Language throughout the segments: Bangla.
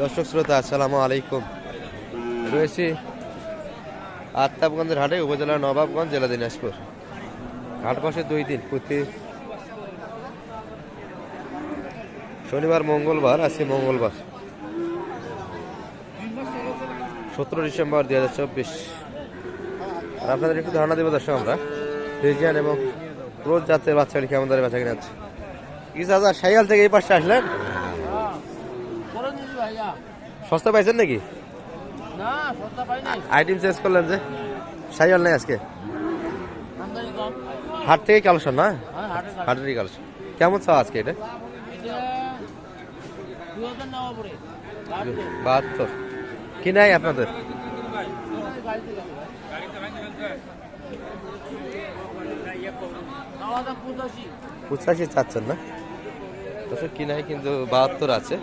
দর্শক শ্রোতা, আসসালামু আলাইকুম। রয়েছি আত্মাবগঞ্জের হাটে, উপজেলার নবাবগঞ্জ, জেলা দিনাজপুর। হাট বসে দুই দিন প্রতি শনিবার, মঙ্গলবার আছে মঙ্গলবার। সতেরো ডিসেম্বর দুই হাজার চব্বিশ। আর আপনাদের একটু ধারণা দেবো দর্শক আমরা, রিজিয়ান এবং রোজ জাতের বাচ্চাগুলি কেমন ধরে বাচ্চা কিনে আছে কি দাদা সাইয়াল থেকে এই পাশে আসলেন। সস্তা পাইছেন নাকি? আইটেম চেঞ্জ করলেন যে। সাইয়াল নেই আজকে? হাট থেকে কালেকশন না? হ্যাঁ হাটেরই কালেকশন। কেমন চাও আজকে এটা? বাহাত্তর। কি নাই আপনাদের? পঁচাশি। চাচ্ছেন না? তো কি নাই কিন্তু বাহাত্তর আছে।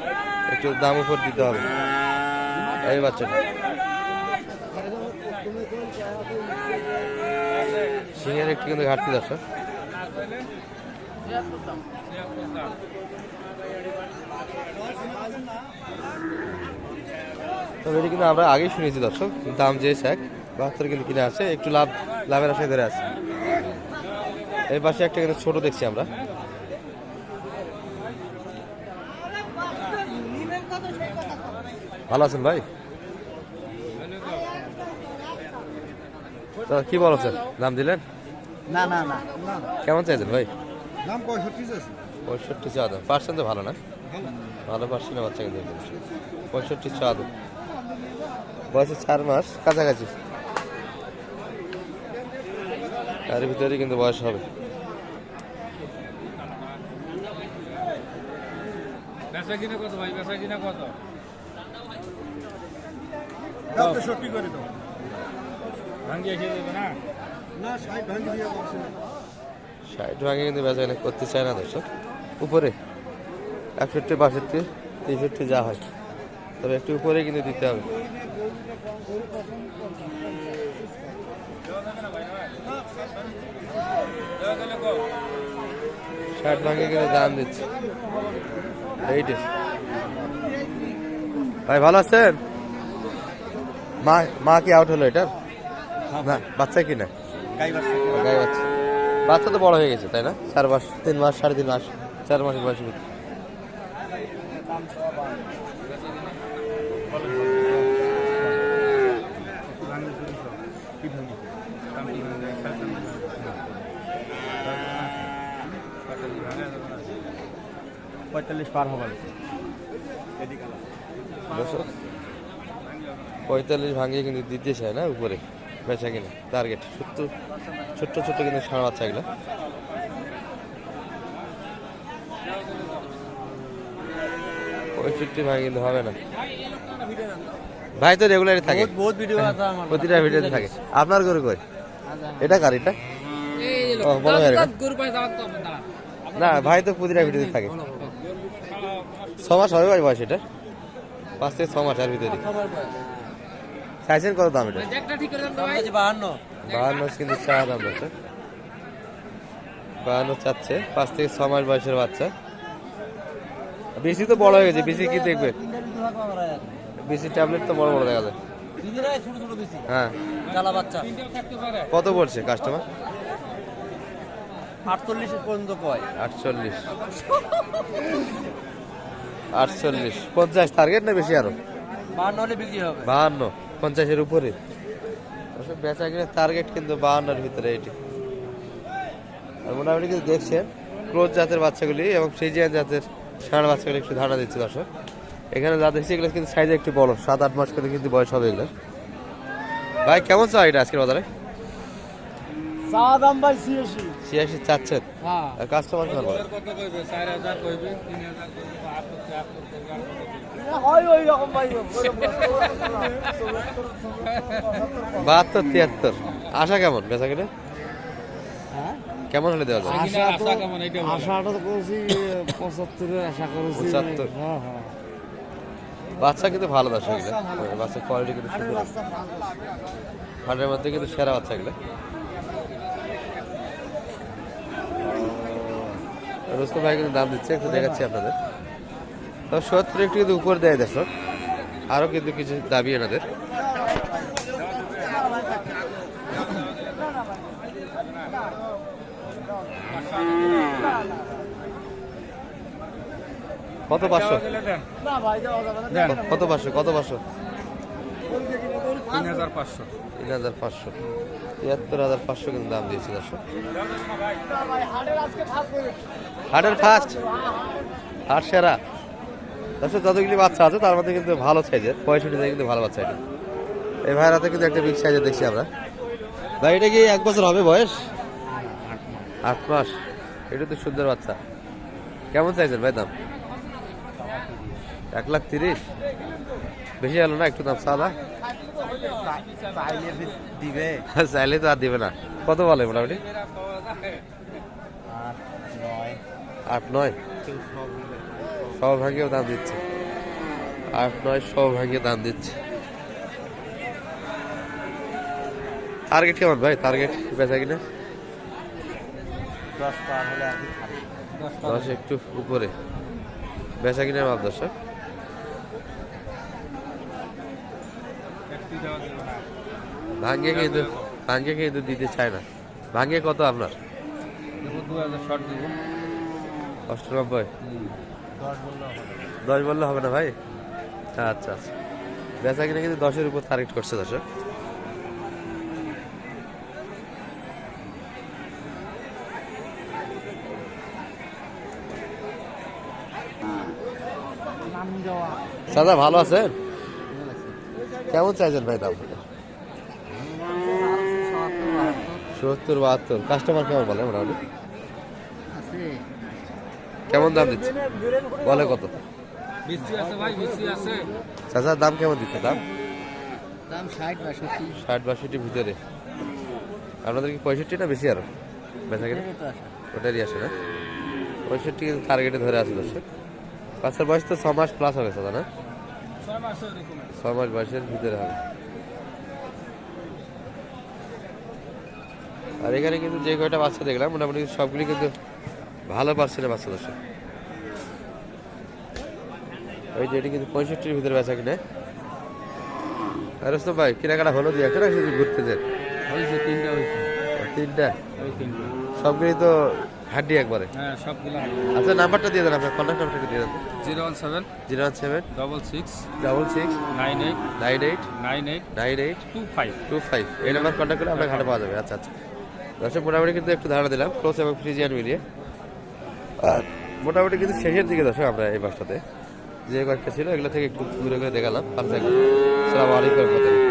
একটু দাম উপর দিতে হবে। এই বাচ্চাটা। সিংহের একটু কিন্তু ঘাটতি দর্শক তবে এটি কিন্তু আমরা আগেই শুনেছি দর্শক, দাম যে এক বাহাত্তর কিন্তু কিনে আছে, একটু লাভ, লাভের আশায় ধরে আছে। এর পাশে একটা কিন্তু ছোট দেখছি আমরা। ভালো আছেন ভাই? তো কি বলছেন দাম দিলেন? না না না। কেমন চাইছেন ভাই? দাম পঁয়ষট্টি আছে পঁয়ষট্টি চা দাম। পার্সেন্ট তো ভালো না? ভালো। পার্সেন্টের বাচ্চা কিন্তু পঁয়ষট্টি চা দাম। বয়সে চার মাস কাছাকাছি। তার ভিতরে কিন্তু বয়স হবে। বেচা কিনা কত ভাই? বেচা কিনা কত? দাম তো সত্যি করে দাও। ভাঙ্গিয়ে খেয়ে দেবে না? না ষাট ভাঙি দিয়ে বলছে ষাট ভাগে কিন্তু বেচা কেনা করতে চায় না দর্শক। উপরে একষট্টি বাষট্টি তেষট্টি যা হয়। তবে একটু উপরে কিন্তু দিতে হবে। ষাট ভাগে কিন্তু দাম দিচ্ছে। এইটে ভাই ভালো আছেন? মা মা কি আউট হলো এটা? না বাচ্চা কি না? গাই বাচ্চা। বাচ্চা। তো বড় হয়ে গেছে তাই না? চার মাস। তিন মাস সাড়ে তিন মাস। চার মাসের বয়সের ভিতরে। ভাঙ্গি খেলছেন পঁয়তাল্লিশ পার হবে? পঁয়তাল্লিশ ভাঙিয়ে কিন্তু দিতে চায় না উপরে বেচা কিনা টার্গেট ছোট্ট ছোট্ট ছোট্ট কিন্তু ষাঁড় বাচ্চা এগুলো। পঁয়ষট্টি ভাঙে কিন্তু হবে না। ভাই তো রেগুলারই থাকে। বহুত ভিডিও প্রতিটা ভিডিওতে থাকে। আপনার গরু কই? এটা কার এটা? না ভাই তো প্রতিটা ভিডিওতে থাকে। ছ মাস হবে ভাই বয়স এটা? পাঁচ থেকে ছ মাস আর ভিতরে। চাইছেন কত দাম এটা? একটা ঠিক করে দেন তো ভাই। বাহান্ন। বাহান্ন কিন্তু চা দাম বলছে বাহান্ন চাচ্ছে। পাঁচ থেকে ছ মাস বয়সের বাচ্চা। বেশি তো বড় হয়ে গেছে বেশি কি দেখবে? বেশি ট্যাবলেট তো বড় বড় দেখা যায়। ছোট ছোট বেশি। হ্যাঁ। কত পড়ছে কাস্টমার? আটচল্লিশ পর্যন্ত কয়। আটচল্লিশ। আটচল্লিশ। পঞ্চাশ টার্গেট না বেশি আরও? বাহান্ন হলে বিক্রি হবে। বাহান্ন। পঞ্চাশের উপরে। বেচা কিনে টার্গেট কিন্তু বাহান্নর ভিতরে এটি। আর মোটামুটি কিন্তু দেখছেন ক্লোজ জাতের বাচ্চাগুলি এবং ফ্রিজিয়ান জাতের ষাঁড় বাচ্চাগুলি একটু ধারণা দিচ্ছে দর্শক। এখানে যা দেখছি এগুলো কিন্তু সাইজে একটু বড় সাত আট মাস করে কিন্তু বয়স হবে এগুলো ভাই কেমন চা এটা আজকের বাজারে? ছিয়াশি। চাচ্ছেন? হ্যাঁ। আর কাস্টমার কেমন বাহাত্তর তিয়াত্তর। আশা কেমন? বেচা কিনে? হ্যাঁ? কেমন হলে দেওয়া যায়? আশাটা করেছি পঁচাত্তরের আশা করেছি। পঁচাত্তর। হ্যাঁ হ্যাঁ। বাচ্চা কিন্তু ভালো দর্শক এগুলো। বাচ্চার কোয়ালিটি কিন্তু সুন্দর হাটের মধ্যে কিন্তু সেরা বাচ্চা এগুলো। রোস্তম ভাই কিন্তু দাম দিচ্ছে একটু দেখাচ্ছি আপনাদের। তবে সত্তর একটু কিন্তু উপর দেয় দর্শক আরও কিন্তু কিছু দাবি এনাদের। কত পাঁচশো? কত পাঁচশো? কত পাঁচশো? তিন হাজার পাঁচশো। তিন হাজার পাঁচশো। তিয়াত্তর হাজার পাঁচশো কিন্তু দাম দিয়েছে দর্শক। হাটের ফার্স্ট হাট সেরা। দর্শক যতগুলি বাচ্চা আছে, তার মধ্যে কিন্তু ভালো সাইজের পঁয়ষট্টি থেকে কিন্তু ভালো বাচ্চা এটা। এই ভাইরাতে কিন্তু একটা বিগ সাইজের দেখছি আমরা। ভাই, এটা কি এক বছর হবে বয়স? আট মাস। এটা তো সুন্দর বাচ্চা। কেমন চাইছেন ভাই দাম? এক লাখ তিরিশ। বেশি হলো না, একটু দাম সাদা চাইলে তো আর দিবে না। কত বলে মোটামুটি? আট নয়? সব ভাঙিয়েও দাম দিচ্ছে। আট নয় সব ভাঙিয়ে দাম দিচ্ছে। টার্গেট কেমন ভাই? টার্গেট বেচা কিনা? দশ একটু উপরে। বেচা কিনা মাপ দর্শক? ভাঙ্গে কিন্তু ভাঙ্গে কিন্তু দিতে চায় না। ভাঙ্গে কত আপনার? অষ্টানব্বই। দশ বললে হবে না ভাই? আচ্ছা আচ্ছা। বেচা কিনা কিন্তু দশের উপর টার্গেট করছে দর্শক। দাদা ভালো আছেন কেমন চাইছেন ভাই দাম? সত্তর বাহাত্তর। কাস্টমার কেমন বলে মোটামুটি? কেমন দাম দিচ্ছে? বলে কত? চাচার দাম কেমন দিচ্ছে? দাম? দাম ষাট বাষট্টি। ষাট বাষট্টির ভিতরে। আপনাদের কি পঁয়ষট্টি না বেশি আরও? বেচা কিনা? ওটারই আসে না? পঁয়ষট্টি কিন্তু টার্গেটে ধরে আছে দর্শক। বাচ্চার বয়স তো ছ মাস প্লাস হবে দাদা না? ছ মাস বয়সের ভিতরে হবে। আর এখানে কিন্তু যে কয়টা বাচ্চা দেখলাম মোটামুটি সবগুলি কিন্তু ভালো পার্সেন্টের বাচ্চা দর্শক ওই যে এটি কিন্তু পঁয়ষট্টির ভিতরে বেচা কিনে। রোস্তম ভাই কেনাকাটা হলো দিয়ে একটা না শুধু ঘুরতে যে? তিনটা সবগুলি তো হাড্ডি একবারে। হ্যাঁ আচ্ছা নাম্বারটা দিয়ে দেন আপনার কন্ট্যাক্ট নাম্বারটা দিয়ে দেন। Zero one seven zero one seven double six double six nine eight nine eight nine eight nine eight two five. Two five. এই নাম্বার কন্ট্যাক্ট করলে আপনার ঘাটে পাওয়া যাবে। আচ্ছা আচ্ছা। দর্শক মোটামুটি কিন্তু একটু ধারণা দিলাম ক্লোজ এবং ফ্রিজিয়ান মিলিয়ে আর মোটামুটি কিন্তু শেষের দিকে দর্শক, আমরা এই বাসটাতে। যে কয়েকটা ছিল, এগুলো থেকে একটু দূরে করে দেখালাম। সালামালাইকুম